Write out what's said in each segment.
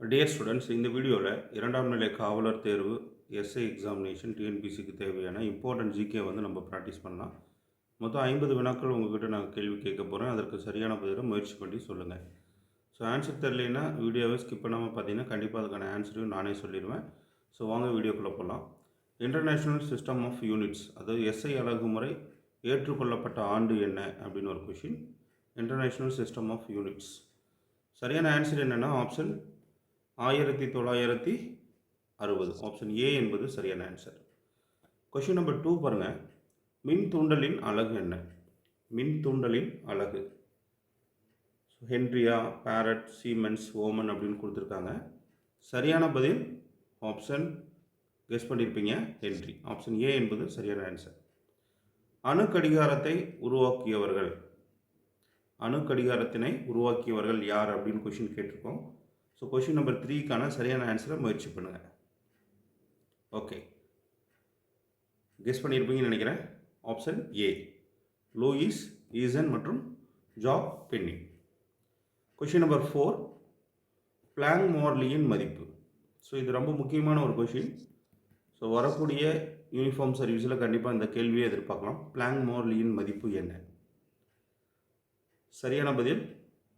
Dear students இந்த வீடியோவில் இரண்டாம் நிலை காவலர் தேர்வு எஸ்ஐ எக்ஸாமினேஷன் டிஎன்பிசிக்கு தேவையான இம்பார்ட்டன்ட் ஜிகே வந்து நம்ம ப்ராக்டிஸ் பண்ணலாம். மொத்தம் ஐம்பது வினாக்கள் உங்ககிட்ட நான் கேள்வி கேட்க போகிறேன் அதற்கு சரியான பதிலை முயற்சி பண்ணி சொல்லுங்கள் ஸோ ஆன்சர் தெரிலனா வீடியோவை ஸ்கிப் பண்ணாமல் பார்த்தீங்கன்னா கண்டிப்பாக அதுக்கான ஆன்சரையும் நானே சொல்லிடுவேன். ஸோ வாங்க வீடியோக்குள்ளே போகலாம் இன்டர்நேஷ்னல் சிஸ்டம் ஆஃப் யூனிட்ஸ் அதாவது எஸ்ஐ அழகுமுறை ஏற்றுக்கொள்ளப்பட்ட ஆண்டு என்ன அப்படின்னு ஒரு question international system of units சரியான ஆன்சர் என்னென்னா ஆப்ஷன் ஆயிரத்தி தொள்ளாயிரத்தி அறுபது. ஆப்ஷன் ஏ என்பது சரியான ஆன்சர் கொஷின் நம்பர் டூ பாருங்கள் மின் தூண்டலின் அழகு என்ன? மின் தூண்டலின் அழகு. ஹென்ரியா பேரட் சீமென்ஸ் ஓமன் அப்படின்னு கொடுத்துருக்காங்க. சரியான பதில் ஆப்ஷன் கெஸ் பண்ணியிருப்பீங்க ஹென்றி ஆப்ஷன் ஏ என்பது சரியான ஆன்சர் அணு கடிகாரத்தை உருவாக்கியவர்கள். அணு கடிகாரத்தினை உருவாக்கியவர்கள் யார் அப்படின்னு கொஷின் கேட்டிருக்கோம். ஸோ கொஷின் நம்பர் த்ரீக்கான சரியான ஆன்சரை முயற்சி பண்ணுங்கள் ஓகே கெஸ் பண்ணியிருப்பீங்கன்னு நினைக்கிறேன். ஆப்ஷன் ஏ லூயிஸ் ஈசன் மற்றும் job Penney question number four Planck மார்லியின் மதிப்பு. ஸோ இது ரொம்ப முக்கியமான ஒரு கொஷின் ஸோ வரக்கூடிய யூனிஃபார்ம் சர்வீஸில் கண்டிப்பாக இந்த கேள்வியை எதிர்பார்க்கலாம். பிளாங் மார்லியின் மதிப்பு என்ன? சரியான பதில்.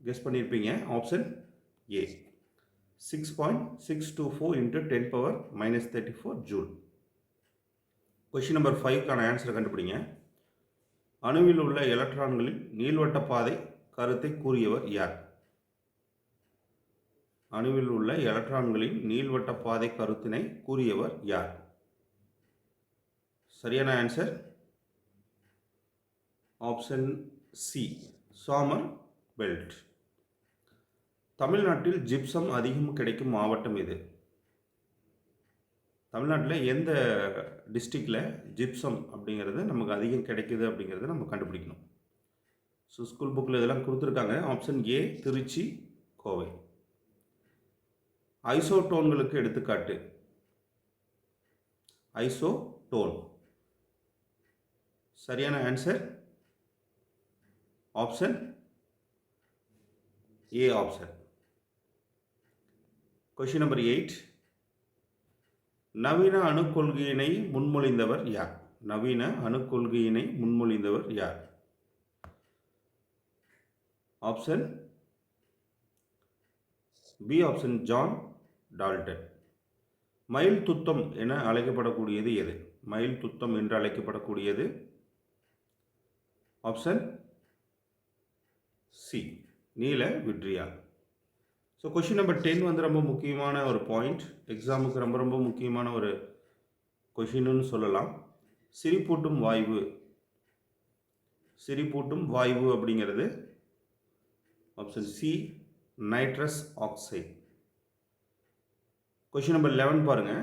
கெஸ் பண்ணியிருப்பீங்க option A six point six two four into ten power minus thirty four joule question number ஃபைவ்க்கான ஆன்சரை கண்டுபிடிங்க. அணுவில் உள்ள எலக்ட்ரான்களின் நீள்வட்ட பாதை கருத்தை கூறியவர் யார்? அணுவில் உள்ள எலக்ட்ரான்களின் நீள்வட்ட பாதை கருத்தினை கூறியவர் யார்? சரியான ஆன்சர் ஆப்ஷன் சி சாமர் பெல்ட் தமிழ்நாட்டில் ஜிப்சம் அதிகம் கிடைக்கும் மாவட்டம் எது? தமிழ்நாட்டில் எந்த டிஸ்ட்ரிக்டில் ஜிப்சம் அப்படிங்கிறது நமக்கு அதிகம் கிடைக்குது அப்படிங்கிறத நம்ம கண்டுபிடிக்கணும். ஸோ ஸ்கூல் புக்கில் இதெல்லாம் கொடுத்துருக்காங்க. Option A Trichy Kovai. ஐசோடோன்களுக்கு எடுத்துக்காட்டு. ஐசோடோன். சரியான answer option A option question number eight நவீன அணுக்கொள்கையினை முன்மொழிந்தவர் யார்? நவீன அணுக்கொள்கையினை முன்மொழிந்தவர் யார்? Option B option John Dalton மயில் துத்தம் என அழைக்கப்படக்கூடியது எது? மயில் துத்தம் என்று அழைக்கப்படக்கூடியது. ஆப்ஷன் சி நீல vitriol. So question number ten வந்து ரொம்ப முக்கியமான ஒரு பாயிண்ட் எக்ஸாமுக்கு ரொம்ப ரொம்ப முக்கியமான ஒரு கொஷின்னு சொல்லலாம். சிரிப்பூட்டும் வாய்வு. சிரிப்பூட்டும் வாய்வு அப்படிங்கிறது option C nitrous oxide question number eleven பாருங்கள்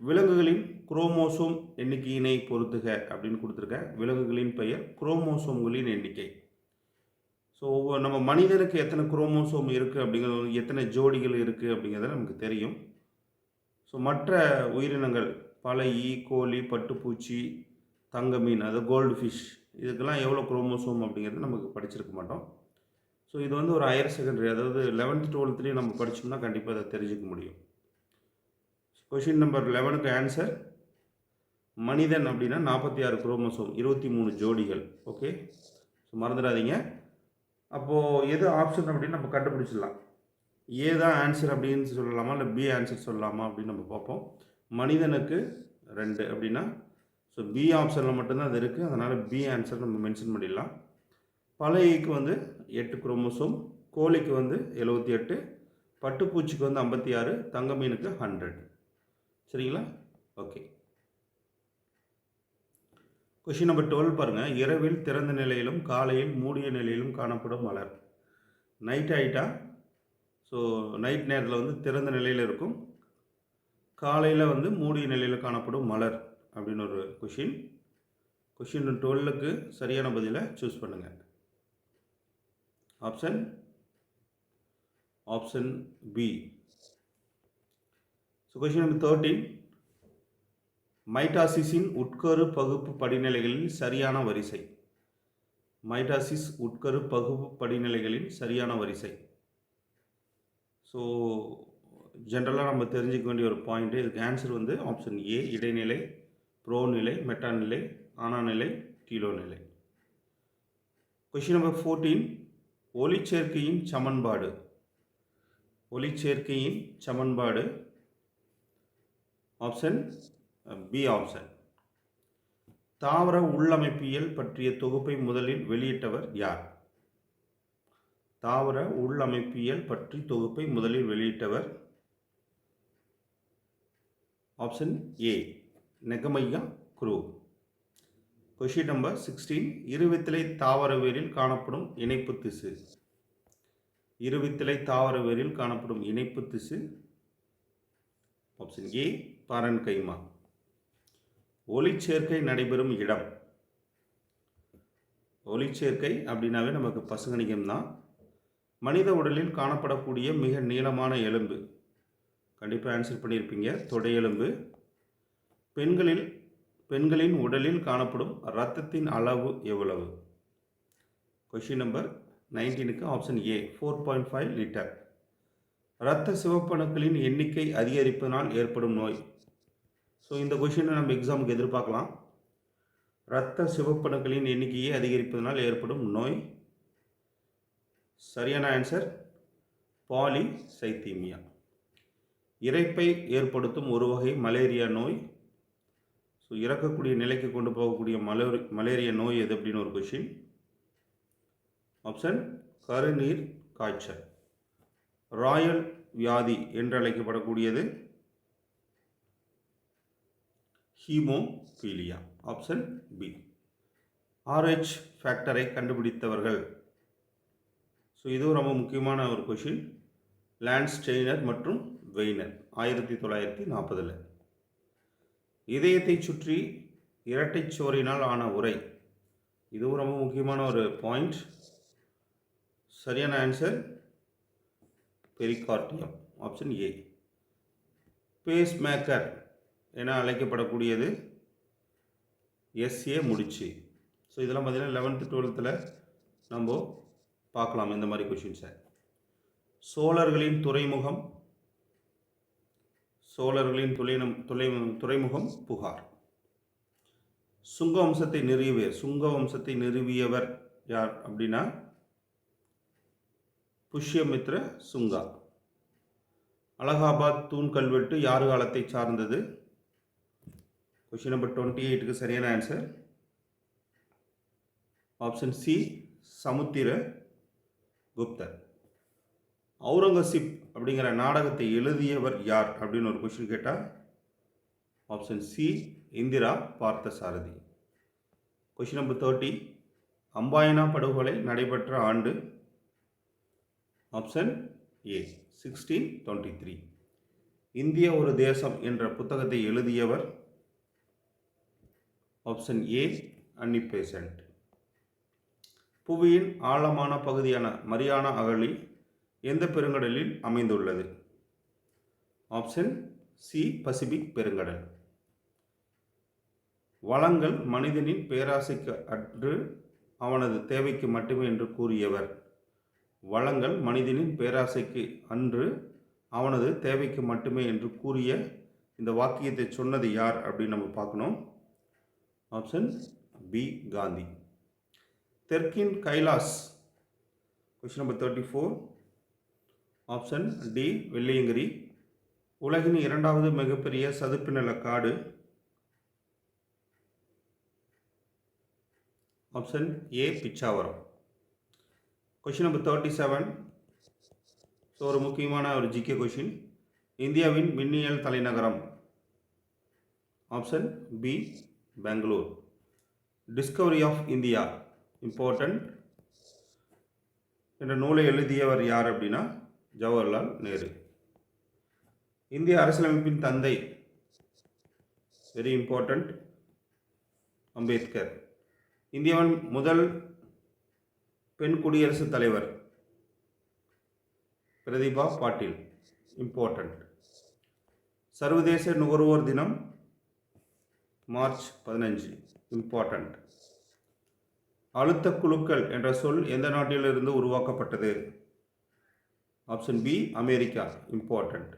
விலங்குகளின் குரோமோசோம் எண்ணிக்கையினை பொறுத்துக அப்படின்னு கொடுத்துருக்கேன் விலங்குகளின் பெயர் குரோமோசோம்களின் எண்ணிக்கை. ஸோ நம்ம மனிதனுக்கு எத்தனை குரோமோசோம் இருக்குது அப்படிங்கிறது எத்தனை ஜோடிகள் இருக்குது அப்படிங்கிறது நமக்கு தெரியும். ஸோ மற்ற உயிரினங்கள் பல ஈ கோழி பட்டுப்பூச்சி தங்க மீன் அது கோல்டு ஃபிஷ் இதுக்கெல்லாம் எவ்வளோ குரோமோசோம் அப்படிங்கிறது நமக்கு படிச்சிருக்க மாட்டோம். ஸோ இது வந்து ஒரு ஹையர் செகண்டரி அதாவது லெவன்த் டுவெல்த்லேயும் நம்ம படித்தோம்னா கண்டிப்பாக அதை தெரிஞ்சுக்க முடியும். கொஷின் நம்பர் லெவனுக்கு ஆன்சர் மனிதன் அப்படின்னா நாற்பத்தி ஆறு குரோமோசோம் இருபத்தி மூணு ஜோடிகள் ஓகே ஸோ மறந்துடாதீங்க. அப்போது எது ஆப்ஷன் அப்படின்னு நம்ம கண்டுபிடிச்சிடலாம். ஏ தான் ஆன்சர் அப்படின்னு சொல்லலாமா? இல்லை பி ஆன்சர் சொல்லலாமா அப்படின்னு நம்ம பார்ப்போம். மனிதனுக்கு ரெண்டு அப்படின்னா ஸோ பி ஆப்ஷனில் மட்டும்தான் அது இருக்குது அதனால் பி ஆன்சர் நம்ம மென்ஷன் பண்ணிடலாம். பழையக்கு வந்து எட்டு குரோமோசோம் கோழிக்கு வந்து எழுபத்தி எட்டு பட்டுப்பூச்சிக்கு வந்து ஐம்பத்தி ஆறு தங்க மீனுக்கு ஹண்ட்ரட் சரிங்களா? ஓகே கொஷின் நம்பர் டுவெல் பாருங்கள் இரவில் திறந்த நிலையிலும் காலையில் மூடிய நிலையிலும் காணப்படும் மலர். நைட் ஆகிட்டா ஸோ நைட் நேரத்தில் வந்து திறந்த நிலையில் இருக்கும். காலையில் வந்து மூடிய நிலையில் காணப்படும் மலர் அப்படின்னு ஒரு கொஷின் கொஷின் டுவெல்லுக்கு சரியான பதிலை சூஸ் பண்ணுங்கள் option option B so question number thirteen மைட்டாசிஸின் உட்கரு பகுப்பு படிநிலைகளில் சரியான வரிசை. மைட்டாசிஸ் உட்கரு பகுப்பு படிநிலைகளின் சரியான வரிசை. ஸோ ஜென்ரலாக நம்ம தெரிஞ்சுக்க வேண்டிய ஒரு பாயிண்ட்டு இதுக்கு ஆன்சர் வந்து ஆப்ஷன் ஏ இடைநிலை ப்ரோ நிலை மெட்டா நிலை ஆனா நிலை நிலை கொஷின் நம்பர் ஃபோர்டீன் ஒளிச்சேர்க்கையின் சமன்பாடு. ஒளிச்சேர்க்கையின் சமன்பாடு. ஆப்ஷன் பி ஆப்ஷன் தாவர உள்ளமைப்பியல் பற்றிய தொகுப்பை முதலில் வெளியிட்டவர் யார்? தாவர உள்ளமைப்பியல் பற்றி தொகுப்பை முதலில் வெளியிட்டவர் ஆப்ஷன் ஏ நெகமையா குரூ. கொஷின் நம்பர் சிக்ஸ்டீன் இருவித்திலை தாவரவேரில் காணப்படும் இணைப்பு திசு. இருவித்திலை தாவரவேரில் காணப்படும் இணைப்பு திசு. ஆப்ஷன் ஏ பரன் கைமா. ஒளிச்சேர்க்கை நடைபெறும் இடம். ஒளிச்சேர்க்கை அப்படின்னாவே நமக்கு பசுங்கணிகம் தான். மனித உடலில் காணப்படக்கூடிய மிக நீளமான எலும்பு. கண்டிப்பாக ஆன்சர் பண்ணியிருப்பீங்க தொடையெலும்பு பெண்களில் பெண்களின் உடலில் காணப்படும் இரத்தத்தின் அளவு எவ்வளவு? Question number நைன்டீனுக்கு option A four point five litre இரத்த சிவப்பணுக்களின் எண்ணிக்கை அதிகரிப்பதனால் ஏற்படும் நோய். ஸோ இந்த கொஷினை நம்ம எக்ஸாமுக்கு எதிர்பார்க்கலாம். இரத்த சிவப்பணுக்களின் எண்ணிக்கையை அதிகரிப்பதனால் ஏற்படும் நோய். சரியான ஆன்சர் பாலி சைத்தீமியா இறைப்பை ஏற்படுத்தும் ஒரு வகை மலேரியா நோய். ஸோ இறக்கக்கூடிய நிலைக்கு கொண்டு போகக்கூடிய மலேரி மலேரியா நோய் எது அப்படின்னு ஒரு கொஷின் ஆப்ஷன் கருநீர் காய்ச்சல். ராயல் வியாதி என்று அழைக்கப்படக்கூடியது ஹீமோஃபீலியா ஆப்ஷன் பி. ஆர்ஹெச் ஃபேக்டரை கண்டுபிடித்தவர்கள். ஸோ இதுவும் ரொம்ப முக்கியமான ஒரு கொஷின் லேண்ட் ஸ்டெய்னர் மற்றும் வெய்னர் ஆயிரத்தி தொள்ளாயிரத்தி நாற்பதில். இதயத்தை சுற்றி இரட்டைச் சோறினால் ஆன உரை. இதுவும் ரொம்ப முக்கியமான ஒரு பாயிண்ட் சரியான answer pericardium option A pacemaker என அழைக்கப்படக்கூடியது எஸ்ஏ முடிச்சு. ஸோ இதெல்லாம் பார்த்தீங்கன்னா லெவன்த்து டுவெல்த்தில் நம்ம பார்க்கலாம் இந்த மாதிரி கொஷின்ஸை சோழர்களின் துறைமுகம் சோழர்களின் துளைனம் துளை துறைமுகம் புகார். சுங்க வம்சத்தை நிறுவிய சுங்க வம்சத்தை நிறுவியவர் யார் அப்படின்னா புஷ்யமித்ர சுங்கா. அலகாபாத் தூண் கல்வெட்டு யார் காலத்தை சார்ந்தது? கொஷின் நம்பர் டுவெண்ட்டி எயிட்டுக்கு சரியான ஆன்சர் ஆப்ஷன் சி சமுத்திர குப்தர். அவுரங்கசீப் அப்படிங்கிற நாடகத்தை எழுதியவர் யார் அப்படின்னு ஒரு கொஷின் கேட்டால் option C Indira Partha Sarathi question number thirty Amboyna படுகொலை நடைபெற்ற ஆண்டு. Option A sixteen twenty three இந்திய ஒரு தேசம் என்ற புத்தகத்தை எழுதியவர் ஆப்ஷன் ஏ அன்னிபேசன்ட் புவியின் ஆழமான பகுதியான மரியானா அகழி எந்த பெருங்கடலில் அமைந்துள்ளது? ஆப்ஷன் சி பசிபிக் பெருங்கடல். வளங்கள் மனிதனின் பேராசைக்கு அன்று அவனது தேவைக்கு மட்டுமே என்று கூறியவர். வளங்கள் மனிதனின் பேராசைக்கு அன்று அவனது தேவைக்கு மட்டுமே என்று கூறிய இந்த வாக்கியத்தை சொன்னது யார் அப்படின்னு நம்ம பார்க்கணும். Option B Gandhi. தெற்கின் Kailash question number thirty four option D Velliangiri. உலகின் இரண்டாவது மிகப்பெரிய சதுப்பு நில காடு. Option A Pichavaram. Question number thirty seven so ஒரு முக்கியமான ஒரு ஜிகே கொஷின் இந்தியாவின் மின்னியல் தலைநகரம். Option B Bangalore discovery of India important என்ற நூலை எழுதியவர் யார் அப்படின்னா ஜவஹர்லால் நேரு. இந்திய அரசியலமைப்பின் தந்தை. Very important Ambedkar. இந்தியாவின் முதல் பெண் குடியரசுத் தலைவர். பிரதிபா பாட்டீல். இம்பார்ட்டண்ட் சர்வதேச நுகர்வோர் தினம். மார்ச் பதினஞ்சு. இம்பார்ட்டண்ட் அழுத்த குழுக்கள் என்ற சொல் எந்த நாட்டிலிருந்து உருவாக்கப்பட்டது? Option B America. இம்பார்ட்டண்ட்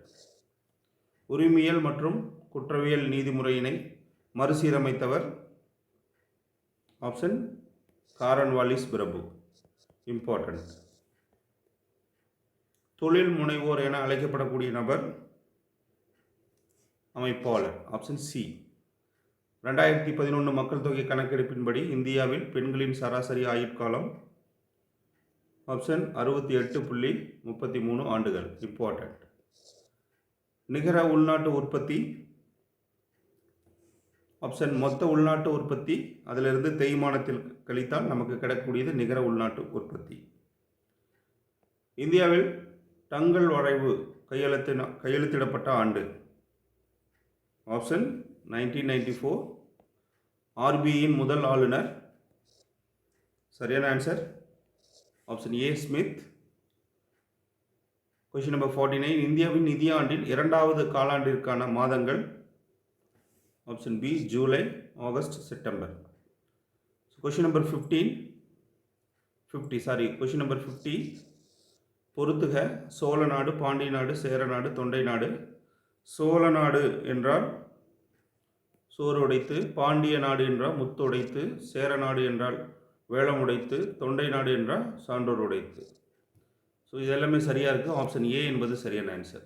உரிமையல் மற்றும் குற்றவியல் நீதிமுறையினை மறுசீரமைத்தவர். ஆப்ஷன் காரன் வாலிஸ் பிரபு. இம்பார்ட்டண்ட் தொழில் முனைவோர் என அழைக்கப்படக்கூடிய நபர் அமைப்பாளர். ஆப்ஷன் சி ரெண்டாயிரத்தி பதினொன்று மக்கள் தொகை கணக்கெடுப்பின்படி இந்தியாவில் பெண்களின் சராசரி ஆயுட்காலம் ஆப்ஷன் அறுபத்தி எட்டு புள்ளி முப்பத்தி மூணு ஆண்டுகள். இம்பார்ட்டண்ட் நிகர உள்நாட்டு உற்பத்தி. ஆப்ஷன் மொத்த உள்நாட்டு உற்பத்தி. அதிலிருந்து தேய்மானத்தில் கழித்தால் நமக்கு கிடைக்கக்கூடியது நிகர உள்நாட்டு உற்பத்தி. இந்தியாவில் டங்கல் வரைவு கையெழுத்தின கையெழுத்திடப்பட்ட ஆண்டு. Option nineteen ninety four. ஆர்பிஐயின் முதல் ஆளுநர். சரியான answer option A Smith question number forty nine இந்தியாவின் நிதியாண்டின் இரண்டாவது காலாண்டிற்கான மாதங்கள். Option B July August September question number fifteen fifty sorry question number fifty பொறுத்துக சோழ நாடு பாண்டிய நாடு சேர நாடு தொண்டை நாடு. சோழ நாடு என்றால் சோறு உடைத்து பாண்டிய நாடு என்றால் முத்து உடைத்து சேர நாடு என்றால் வேளம் உடைத்து தொண்டை நாடு என்றால் சான்றோர் உடைத்து ஸோ இது எல்லாமே சரியாக இருக்குது ஆப்ஷன் ஏ என்பது சரியான ஆன்சர்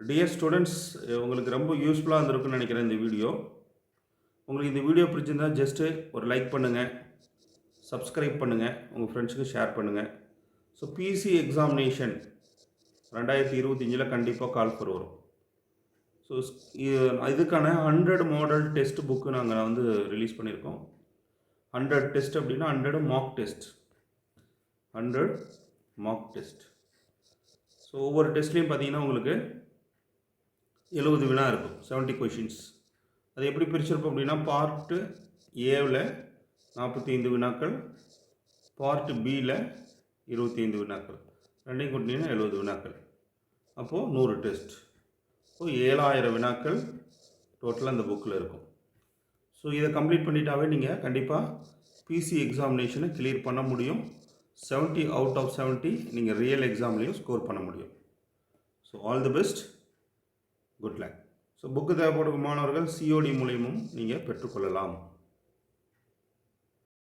டியர் ஸ்டூடெண்ட்ஸ் உங்களுக்கு ரொம்ப யூஸ்ஃபுல்லாக இருந்திருக்குன்னு நினைக்கிறேன் இந்த வீடியோ உங்களுக்கு இந்த வீடியோ பிடிச்சிருந்தா ஜஸ்ட்டு ஒரு லைக் பண்ணுங்கள் சப்ஸ்கிரைப் பண்ணுங்கள் உங்கள் ஃப்ரெண்ட்ஸுக்கு ஷேர் பண்ணுங்கள் ஸோ பிசி எக்ஸாமினேஷன் ரெண்டாயிரத்தி இருபத்தஞ்சில் கண்டிப்பாக கால் ஃபர் வரும். ஸோ இதுக்கான ஹண்ட்ரட் மாடல் டெஸ்ட் புக்கு நாங்கள் வந்து ரிலீஸ் பண்ணியிருக்கோம். ஹண்ட்ரட் டெஸ்ட் அப்படின்னா hundred mark test hundred mark test so ஒவ்வொரு டெஸ்ட்லேயும் பார்த்தீங்கன்னா உங்களுக்கு எழுபது வினா இருக்கும் செவன்ட்டி கொஷின்ஸ் அது எப்படி பிரிச்சிருப்போம் அப்படின்னா பார்ட்டு ஏவில் நாற்பத்தி ஐந்து வினாக்கள் பார்ட்டு பியில் இருபத்தி ஐந்து வினாக்கள். ரெண்டையும் கூட்டினீங்கன்னா எழுபது வினாக்கள். அப்போது நூறு டெஸ்ட் ஸோ ஏழாயிரம் வினாக்கள் டோட்டலாக அந்த புக்கில் இருக்கும். ஸோ இதை கம்ப்ளீட் பண்ணிட்டாவே நீங்கள் கண்டிப்பாக பிசி எக்ஸாமினேஷனை கிளியர் பண்ண முடியும். செவன்ட்டி அவுட் ஆஃப் செவன்ட்டி நீங்கள் ரியல் எக்ஸாம்லேயும் ஸ்கோர் பண்ண முடியும். So all the best good luck so book தேவைப்படும் மாணவர்கள் சிஓடி மூலியமும் நீங்கள் பெற்றுக்கொள்ளலாம்.